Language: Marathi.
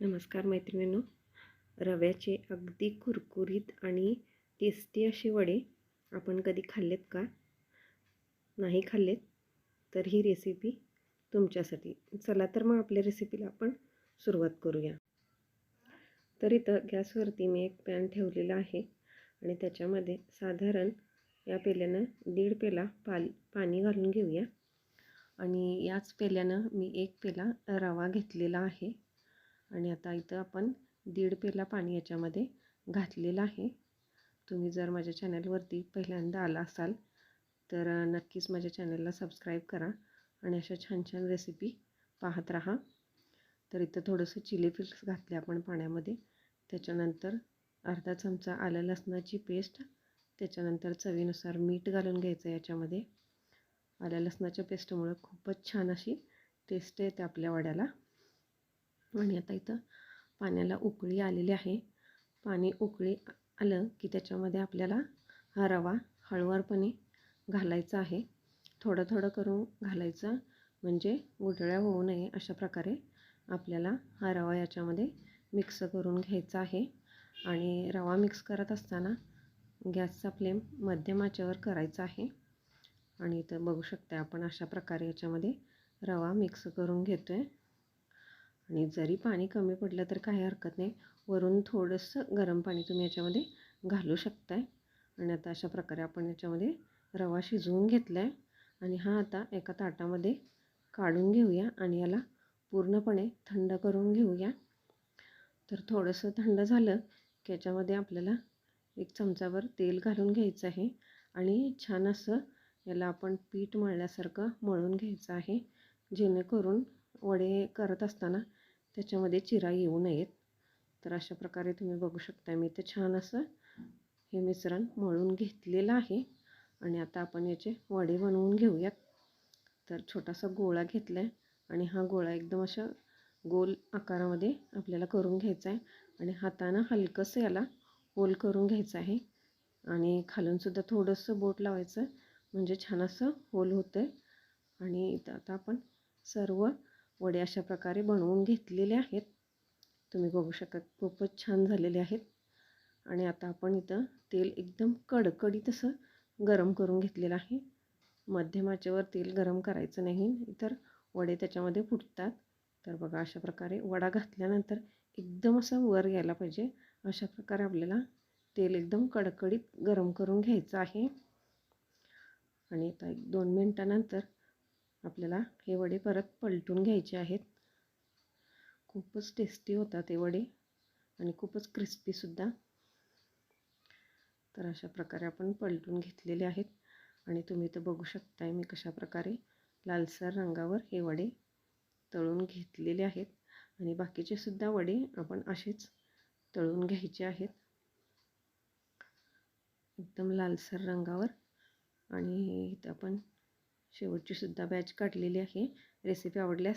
नमस्कार मैत्रिणींनो. रव्याचे अगदी कुरकुरीत आणि टेस्टी असे वडे आपण कधी खाल्लेत का? नाही खाल्लेत तर ही रेसिपी तुमच्यासाठी. चला तर मग आपल्या रेसिपीला आपण सुरुवात करूया. तर इथं गॅसवरती मी एक पॅन ठेवलेला आहे आणि त्याच्यामध्ये साधारण या पेल्यानं दीड पेला पाल पाणी घालून घेऊया. आणि याच पेल्यानं मी एक पेला रवा घेतलेला आहे. आणि आता इथं आपण दीड पेला पाणी याच्यामध्ये घातलेलं आहे. तुम्ही जर माझ्या चॅनलवरती पहिल्यांदा आला असाल तर नक्कीच माझ्या चॅनलला सबस्क्राईब करा आणि अशा छान छान रेसिपी पाहत राहा. तर इथं थोडंसं चिली फ्लेक्स घातले आपण पाण्यामध्ये. त्याच्यानंतर अर्धा चमचा आलं लसणाची पेस्ट. त्याच्यानंतर चवीनुसार मीठ घालून घ्यायचं याच्यामध्ये. आल्या लसणाच्या पेस्टमुळं खूपच छान अशी टेस्ट येते आपल्या वड्याला. आणि आता इथं पाण्याला उकळी आलेली आहे. पाणी उकळी आलं की त्याच्यामध्ये आपल्याला हा रवा हळुवारपणे घालायचा आहे. थोडं थोडं करून घालायचं म्हणजे उडळ्या होऊ नये अशा प्रकारे आपल्याला हा रवा याच्यामध्ये मिक्स करून घ्यायचा आहे. आणि रवा मिक्स करत असताना गॅसचा फ्लेम मध्यम आचेवर करायचा आहे. आणि इथं बघू शकता आपण अशा प्रकारे याच्यामध्ये रवा मिक्स करून घेतो आहे आणि जरी पाणी कमी पडलं तर काही हरकत नाही. वरून थोडंसं गरम पाणी तुम्ही याच्यामध्ये घालू शकताय. आणि आता अशा प्रकारे आपण याच्यामध्ये रवा शिजवून घेतला आहे आणि हा आता एका ताटामध्ये काढून घेऊया आणि याला पूर्णपणे थंड करून घेऊया. तर थोडंसं थंड झालं की याच्यामध्ये आपल्याला एक चमचाभर तेल घालून घ्यायचं आहे. आणि छान असं याला आपण पीठ मळल्यासारखं मळून घ्यायचं आहे. जेणेकरून वडे करत असताना त्याच्यामध्ये चिरा येऊ नयेत. तर अशा प्रकारे तुम्ही बघू शकता मी ते छान असं हे मिश्रण मळून घेतलेलं आहे. आणि आता आपण याचे वडे बनवून घेऊयात. तर छोटासा गोळा घेतला आहे आणि हा गोळा एकदम अशा गोल आकारामध्ये आपल्याला करून घ्यायचा आहे आणि हातानं हलकंसं याला होल करून घ्यायचं आहे. आणि खालूनसुद्धा थोडंसं बोट लावायचं म्हणजे छान असं होल होतं आहे आणि इथं आता आपण सर्व वडे अशा प्रकारे बनवून घेतलेले आहेत. तुम्ही बघू शकत खूपच छान झालेले आहेत. आणि आता आपण इथं तेल एकदम कडकडीत असं गरम करून घेतलेलं आहे. मध्यमाच्यावर तेल गरम करायचं नाही. तर वडे त्याच्यामध्ये फुटतात. तर बघा अशा प्रकारे वडा घातल्यानंतर एकदम असं वर यायला पाहिजे. अशा प्रकारे आपल्याला तेल एकदम कडकडीत गरम करून घ्यायचं आहे. आणि आता एक दोन मिनटानंतर आपल्याला हे वडे परत पलटून घ्यायचे आहेत. खूपच टेस्टी होतात ते वडे आणि खूपच क्रिस्पीसुद्धा तर अशा प्रकारे आपण पलटून घेतलेले आहेत आणि तुम्ही तर बघू शकताय मी कशा प्रकारे लालसर रंगावर हे वडे तळून घेतलेले आहेत आणि बाकीचे सुद्धा वडे आपण असेच तळून घ्यायचे आहेत. एकदम लालसर रंगावर आणि इथं आपण शेवटची सुद्धा बॅच काढलेली आहे. रेसिपी आवडल्यास